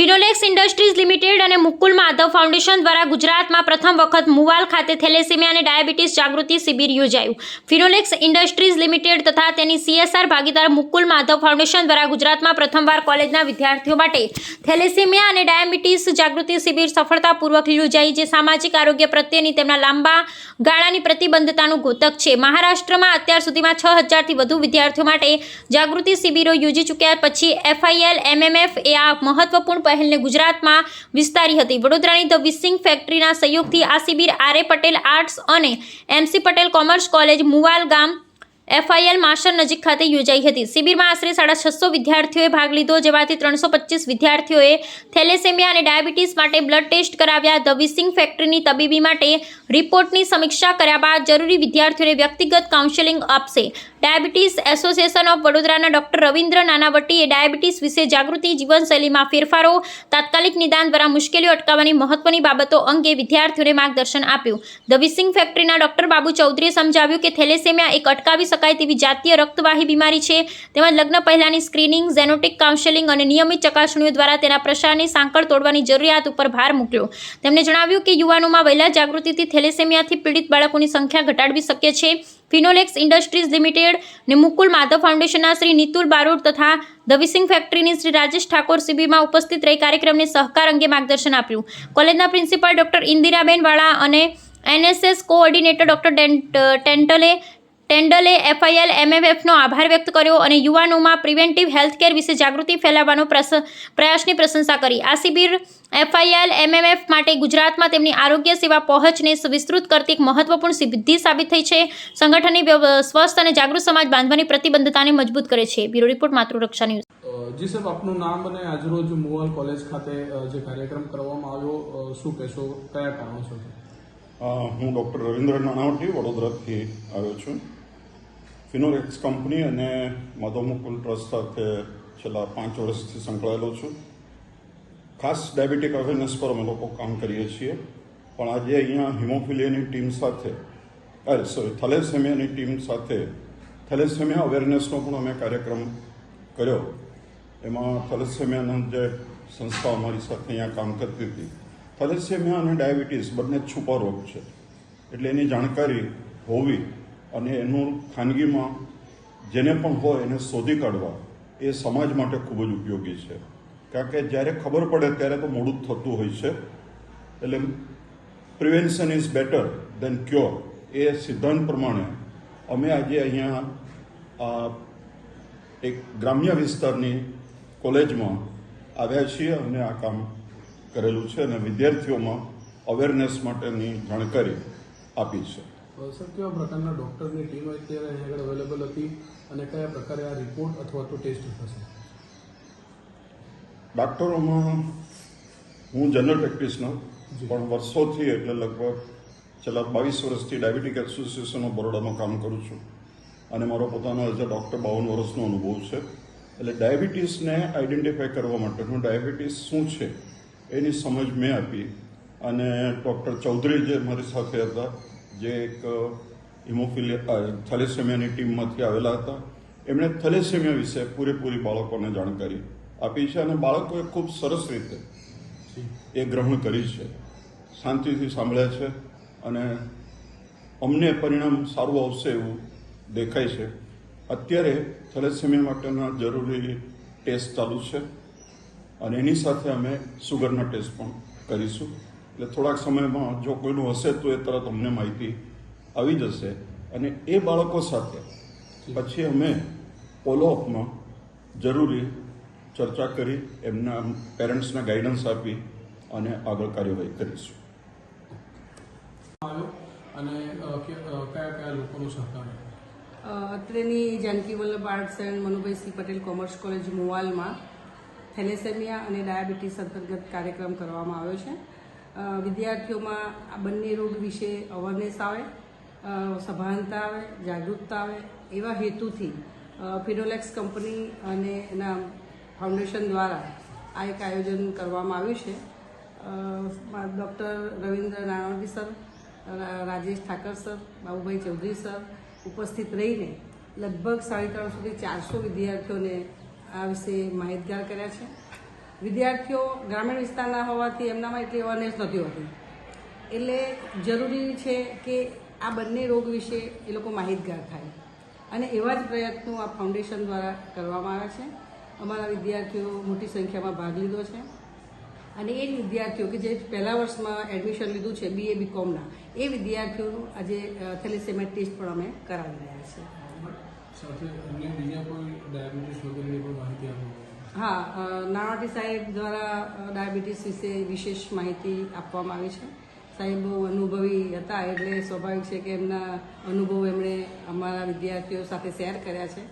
Finolex industries limited અને Mukul Madhav foundation દ્વારા ગુજરાતમાં પ્રથમ વખત મુવાલ ખાતે થેલેસીમિયા અને ડાયાબિટીસ જાગૃતિ શિબિર યોજાયું. ફિનોલેક્સ ઇન્ડસ્ટ્રીઝ લિમિટેડ તથા તેની સીએસઆર ભાગીદાર મુકુલ માધવ ફાઉન્ડેશન દ્વારા ગુજરાતમાં પ્રથમવાર કોલેજના વિદ્યાર્થીઓ માટે થેલેસીમિયા અને ડાયાબિટીસ જાગૃતિ શિબિર સફળતાપૂર્વક યોજાઈ, જે સામાજિક આરોગ્ય પ્રત્યેની તેમના લાંબા ગાળાની પ્રતિબદ્ધતાનું ઘોતક છે. મહારાષ્ટ્રમાં અત્યાર સુધીમાં છ હજારથી વધુ વિદ્યાર્થીઓ માટે જાગૃતિ શિબિરો યોજી ચૂક્યા પછી એફઆઈએલ, એમએમએફ એ આ મહત્વપૂર્ણ પહેલને ગુજરાતમાં વિસ્તારી હતી. વડોદરાની ધ વિસિંગ ફેક્ટરીના સહયોગથી આ શિબિર આર એ પટેલ આર્ટ્સ અને MC Patel commerce college Muval ગામ એફઆઈએલ માસ્ટર નજીક ખાતે યોજાઈ હતી. શિબિરમાં આશરે સાડા છસો વિદ્યાર્થીઓએ ભાગ લીધો, જેમાંથી ત્રણસો પચીસ વિદ્યાર્થીઓએ થેલેસેમિયા અને ડાયાબિટીસ માટે બ્લડ ટેસ્ટ કરાવ્યા. ધ ફેક્ટરીની તબીબી માટે રિપોર્ટની સમીક્ષા કર્યા બાદ જરૂરી વિદ્યાર્થીઓને વ્યક્તિગત કાઉન્સેલિંગ આપશે. ડાયાબિટીસ એસોસિએશન ઓફ વડોદરાના ડોક્ટર રવિન્દ્ર નાનાવટીએ ડાયાબિટીસ વિશે જાગૃતિ, જીવનશૈલીમાં ફેરફારો, તાત્કાલિક નિદાન દ્વારા મુશ્કેલીઓ અટકાવવાની મહત્વની બાબતો અંગે વિદ્યાર્થીઓને માર્ગદર્શન આપ્યું. ધ ફેક્ટરીના ડોક્ટર બાબુ ચૌધરીએ સમજાવ્યું કે થેલેસેમિયા એક અટકાવી શકાય તેવી જાતીય રક્તવાહી બીમારી છે. તેમજ લગ્ન પહેલાંની સ્ક્રીનિંગ, ઝેનોટિક કાઉન્સેલિંગ અને નિયમિત ચકાસણીઓ દ્વારા તેના પ્રસારની સાંકળ તોડવાની જરૂરિયાત ઉપર ભાર મૂક્યો. તેમણે જણાવ્યું કે યુવાનોમાં વહેલા જાગૃતિથી થેલેસેમિયાથી પીડિત બાળકોની સંખ્યા ઘટાડવી શક્ય છે. ફિનોલેક્સ ઇન્ડસ્ટ્રીઝ લિમિટેડ ને મુકુલ માધવ ફાઉન્ડેશનના શ્રી નિતુલ બારોટ તથા દવિસિંગ ફેક્ટરીની શ્રી રાજેશ ઠાકોર શિબિરમાં ઉપસ્થિત રહી કાર્યક્રમને સહકાર અંગે માર્ગદર્શન આપ્યું. કોલેજના પ્રિન્સિપાલ ડોક્ટર ઇન્દિરાબેન વાળા અને NSS coordinator doctor Tantle Tandle FIL એમએફએફનો આભાર વ્યક્ત કર્યો અને યુવાનોમાં પ્રિવેન્ટિવ હેલ્થકેર વિશે જાગૃતિ ફેલાવવાનો પ્રસ- પ્રયાસની પ્રશંસા કરી. આ શિબિર એફઆઈએલ એમએમએફ માટે ગુજરાતમાં તેમની આરોગ્ય સેવા પહોંચને વિસ્તૃત કરતી એક મહત્વપૂર્ણ સિદ્ધિ સાબિત થઈ છે. સંગઠનની વ્યવ- સ્વસ્થ અને જાગૃત સમાજ બાંધવાની પ્રતિબદ્ધતાને મજબૂત કરે છે. Bureau report Matruraksha news. જી સાહેબ આપનું નામ અને આજરોજ મુવાલ કોલેજ ખાતે જે કાર્યક્રમ કરવામાં આવ્યો શું કહેશો? કયા કારણો અ, હું ડૉક્ટર રવિન્દ્ર નાણાવટી વડોદરાથી આવ્યો છું. ફિનોલેક્સ કંપની અને માધવ મુકુલ ટ્રસ્ટ સાથે છેલ્લા પાંચ વર્ષથી સંકળાયેલો છું. ખાસ ડાયાબિટીક અવેરનેસ પર અમે લોકો કામ કરીએ છીએ. પણ આજે અહીંયા હિમોફિલિયાની ટીમ સાથે અરે સોરી થેલેસેમિયાની ટીમ સાથે, થેલેસેમિયા અવેરનેસનો પણ અમે કાર્યક્રમ કર્યો. એમાં થેલેસેમિયાના જે સંસ્થા અમારી સાથે અહીંયા કામ કરતી હતી. થેલેસેમિયા અને ડાયાબિટીસ બંને છુપા રોગ છે. એટલે એની જાણકારી હોવી અને એનું ખાનગીમાં જેને પણ હોય એને શોધી કાઢવા એ સમાજ માટે ખૂબ જ ઉપયોગી છે. કારણ કે જ્યારે ખબર પડે ત્યારે તો મોડું થતું હોય છે. એટલે prevention is better than cure એ સિદ્ધાંત પ્રમાણે અમે આજે અહીંયા એક ગ્રામ્ય વિસ્તારની કોલેજમાં આવ્યા છીએ અને આ કામ કરેલું છે અને વિદ્યાર્થીઓમાં અવેરનેસ માટેની જાણકારી આપી છે. સર કેવા પ્રકારના ડૉક્ટરની ટીમ અત્યારે અહીં આગળ અવેલેબલ હતી અને કયા પ્રકારે આ રિપોર્ટ અથવા તો ટેસ્ટ થશે? ડૉક્ટરોમાં હું જનરલ પ્રેક્ટિસનો પણ વર્ષોથી એટલે લગભગ છેલ્લા બાવીસ વર્ષથી ડાયાબિટીક એસોસિએશન ઓફ બરોડામાં કામ કરું છું. અને મારો પોતાનો એઝ અ ડૉક્ટર બાવન વર્ષનો અનુભવ છે. એટલે ડાયાબિટીસને આઈડેન્ટિફાય કરવા માટેનું ડાયાબિટીસ શું છે એની સમજ મેં આપી. અને ડૉક્ટર ચૌધરી જે મારી સાથે હતા જે એક હિમોફિલિયા થેલેસેમિયાની ટીમમાંથી આવેલા હતા. એમણે થેલેસેમિયા વિશે પૂરેપૂરી બાળકોને જાણકારી આપી છે અને બાળકોએ ખૂબ સરસ રીતે એ ગ્રહણ કરી છે. શાંતિથી સાંભળ્યા છે અને અમને પરિણામ સારું આવશે એવું દેખાય છે. અત્યારે થેલેસેમિયા માટેના જરૂરી ટેસ્ટ ચાલુ છે અને એની સાથે અમે સુગરના ટેસ્ટ પણ કરીશું. એટલે થોડાક સમયમાં જો કોઈનું હશે તો એ તરત અમને માહિતી આવી જશે. અને એ બાળકો સાથે પછી અમે ફોલોઅપમાં જરૂરી ચર્ચા કરી એમના પેરેન્ટ્સને ગાઈડન્સ આપી અને આગળ કાર્યવાહી કરીશું. અને કયા કયા લોકોનો સહકાર અત્રેની Janaki Vallabh arts and Manubhai C Patel commerce college મોવાલમાં thalassemia અને ડાયાબિટીસ અંતર્ગત કાર્યક્રમ કરવામાં આવ્યો છે. વિદ્યાર્થીઓમાં આ બંને રોગ વિશે અવેરનેસ આવે સભાનતા આવે, જાગૃતતા આવે એવા હેતુથી ફિનોલેક્સ કંપની અને એના ફાઉન્ડેશન દ્વારા આ એક આયોજન કરવામાં આવ્યું છે. Doctor Ravindra Nanavati sir Rajesh Thakar sir, Babubhai Chaudhari sir ઉપસ્થિત રહીને લગભગ સાડી ત્રણસોથી ચારસો વિદ્યાર્થીઓને આ વિશે માહિતગાર કર્યા છે. વિદ્યાર્થીઓ ગ્રામીણ વિસ્તારના હોવાથી એમનામાં એટલી અવેરનેસ નથી હોતી. એટલે જરૂરી છે કે આ બંને રોગ વિશે એ લોકો માહિતગાર થાય. અને એવા જ પ્રયત્નો આ ફાઉન્ડેશન દ્વારા કરવામાં આવે છે. અમારા વિદ્યાર્થીઓ મોટી સંખ્યામાં ભાગ લીધો છે. અને એ જ વિદ્યાર્થીઓ કે જે પહેલા વર્ષમાં એડમિશન લીધું છે બીએ બીકોમના એ વિદ્યાર્થીઓનું આજે થેલેસેમિયા ટેસ્ટ પણ અમે કરાવી રહ્યા છીએ. હા નાણાવટી સાહેબ દ્વારા ડાયાબિટીસ વિશે વિશેષ માહિતી આપવામાં આવી છે. સાહેબ બહુ અનુભવી હતા એટલે સ્વાભાવિક છે કે એમના અનુભવ એમણે અમારા વિદ્યાર્થીઓ સાથે શેર કર્યા છે.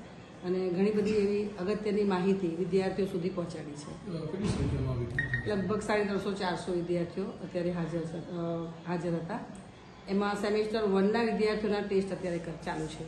અને ઘણી બધી એવી અગત્યની માહિતી વિદ્યાર્થીઓ સુધી પહોંચાડી છે. લગભગ સાડી ત્રણસો ચારસો વિદ્યાર્થીઓ અત્યારે હાજર હાજર હતા. એમાં સેમેસ્ટર વનના વિદ્યાર્થીઓના ટેસ્ટ અત્યારે ચાલુ છે.